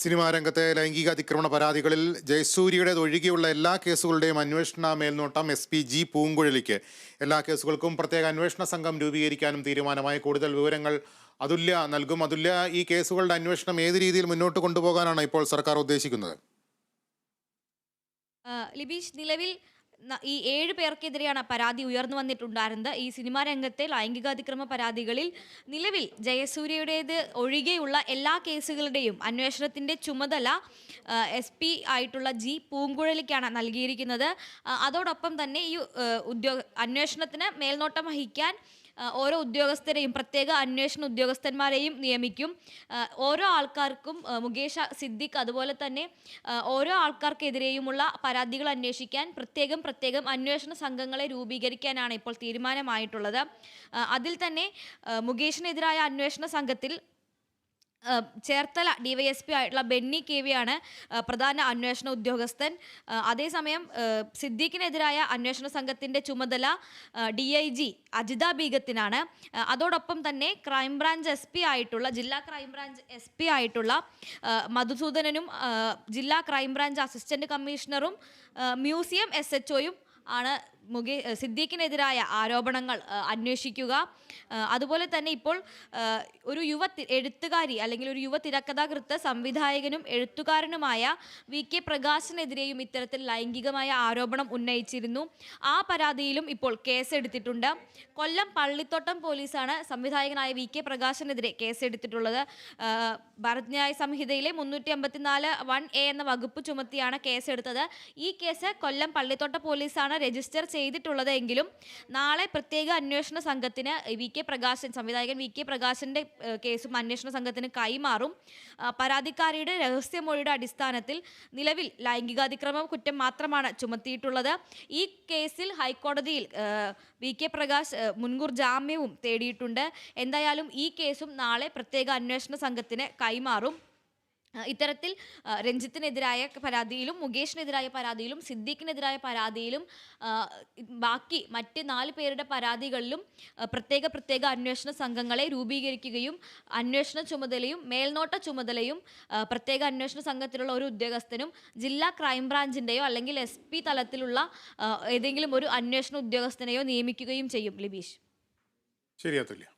Cinema രംഗത്തെ ലൈംഗിക അതിക്രമണ പരാതികളിൽ ജയസൂര്യയുടേത് ഒഴികെയുള്ള എല്ലാ കേസുകളുടെയും അന്വേഷണ മേൽനോട്ടം എസ് പി ജി പൂങ്കുഴലിക്ക്. എല്ലാ കേസുകൾക്കും പ്രത്യേക അന്വേഷണ സംഘം രൂപീകരിക്കാനും തീരുമാനമായി. കൂടുതൽ വിവരങ്ങൾ അതുല്യ നൽകും. അതുല്യ ഈ കേസുകളുടെ അന്വേഷണം ഏത് രീതിയിൽ മുന്നോട്ട് കൊണ്ടുപോകാനാണ് ഇപ്പോൾ സർക്കാർ ഉദ്ദേശിക്കുന്നത്? ലിബീഷ് നിലവിൽ ഈ ഏഴ് പേർക്കെതിരെയാണ് പരാതി ഉയർന്നു വന്നിട്ടുണ്ടായിരുന്നത്. ഈ സിനിമാ രംഗത്തെ ലൈംഗികാതിക്രമ പരാതികളിൽ നിലവിൽ ജയസൂര്യയുടേത് ഒഴികെയുള്ള എല്ലാ കേസുകളുടെയും അന്വേഷണത്തിന്റെ ചുമതല എസ് പി ആയിട്ടുള്ള ജി പൂങ്കുഴലിക്കാണ് നൽകിയിരിക്കുന്നത്. അതോടൊപ്പം തന്നെ ഈ ഉദ്യോഗ അന്വേഷണത്തിന് മേൽനോട്ടം വഹിക്കാൻ ഓരോ ഉദ്യോഗസ്ഥരെയും പ്രത്യേക അന്വേഷണ ഉദ്യോഗസ്ഥന്മാരെയും നിയമിക്കും. ഓരോ ആൾക്കാർക്കും മുകേഷ് സിദ്ദിഖ് അതുപോലെ തന്നെ ഓരോ ആൾക്കാർക്കെതിരെയുമുള്ള പരാതികൾ അന്വേഷിക്കാൻ പ്രത്യേകം പ്രത്യേകം അന്വേഷണ സംഘങ്ങളെ രൂപീകരിക്കാനാണ് ഇപ്പോൾ തീരുമാനമായിട്ടുള്ളത്. അതിൽ തന്നെ മുകേഷിനെതിരായ അന്വേഷണ സംഘത്തിൽ ചേർത്തല ഡിവൈഎസ്പി ആയിട്ടുള്ള ബെന്നി കെ ആണ് പ്രധാന അന്വേഷണ ഉദ്യോഗസ്ഥൻ. അതേസമയം സിദ്ദീഖിനെതിരായ അന്വേഷണ സംഘത്തിന്റെ ചുമതല ഡി ഐ ജി അജിത ബീഗത്തിനാണ്. അതോടൊപ്പം തന്നെ ക്രൈംബ്രാഞ്ച് എസ് പി ആയിട്ടുള്ള ജില്ലാ ക്രൈംബ്രാഞ്ച് എസ് പി ആയിട്ടുള്ള മധുസൂദനനും ജില്ലാ ക്രൈംബ്രാഞ്ച് അസിസ്റ്റന്റ് കമ്മീഷണറും മ്യൂസിയം എസ് എച്ച് ഒയും ആണ് മുകേ സിദ്ദീഖിനെതിരായ ആരോപണങ്ങൾ അന്വേഷിക്കുക. അതുപോലെ തന്നെ ഇപ്പോൾ ഒരു യുവ എഴുത്തുകാരി അല്ലെങ്കിൽ ഒരു യുവ തിരക്കഥാകൃത്ത് സംവിധായകനും എഴുത്തുകാരനുമായ വി കെ പ്രകാശിനെതിരെയും ഇത്തരത്തിൽ ലൈംഗികമായ ആരോപണം ഉന്നയിച്ചിരുന്നു. ആ പരാതിയിലും ഇപ്പോൾ കേസെടുത്തിട്ടുണ്ട്. കൊല്ലം പള്ളിത്തോട്ടം പോലീസാണ് സംവിധായകനായ വി കെ പ്രകാശിനെതിരെ കേസെടുത്തിട്ടുള്ളത്. ആ, ഭാരത് ന്യായ സംഹിതയിലെ മുന്നൂറ്റി അമ്പത്തിനാല് വൺ എ എന്ന വകുപ്പ് ചുമത്തിയാണ് കേസെടുത്തത്. ഈ കേസ് കൊല്ലം പള്ളിത്തോട്ട പോലീസാണ് രജിസ്റ്റർ ചെയ്തിട്ടുള്ളത് എങ്കിലും നാളെ പ്രത്യേക അന്വേഷണ സംഘത്തിന് വി കെ പ്രകാശൻ സംവിധായകൻ വി കെ പ്രകാശന്റെ കേസും അന്വേഷണ സംഘത്തിന് കൈമാറും. പരാതിക്കാരിയുടെ രഹസ്യമൊഴിയുടെ അടിസ്ഥാനത്തിൽ നിലവിൽ ലൈംഗികാതിക്രമ കുറ്റം മാത്രമാണ് ചുമത്തിയിട്ടുള്ളത്. ഈ കേസിൽ ഹൈക്കോടതിയിൽ വി കെ പ്രകാശ് മുൻകൂർ ജാമ്യവും തേടിയിട്ടുണ്ട്. എന്തായാലും ഈ കേസും നാളെ പ്രത്യേക അന്വേഷണ സംഘത്തിന് കൈമാറും. ഇത്തരത്തിൽ രഞ്ജിത്തിനെതിരായ പരാതിയിലും മുകേഷിനെതിരായ പരാതിയിലും സിദ്ദീഖിനെതിരായ പരാതിയിലും ബാക്കി മറ്റ് നാല് പേരുടെ പരാതികളിലും പ്രത്യേക പ്രത്യേക അന്വേഷണ സംഘങ്ങളെ രൂപീകരിക്കുകയും അന്വേഷണ ചുമതലയും മേൽനോട്ട ചുമതലയും പ്രത്യേക അന്വേഷണ സംഘത്തിലുള്ള ഒരു ഉദ്യോഗസ്ഥനും ജില്ലാ ക്രൈംബ്രാഞ്ചിന്റെയോ അല്ലെങ്കിൽ എസ് പി തലത്തിലുള്ള ഏതെങ്കിലും ഒരു അന്വേഷണ ഉദ്യോഗസ്ഥനെയോ നിയമിക്കുകയും ചെയ്യും. ലിബീഷ്. ശരി അതുല്യ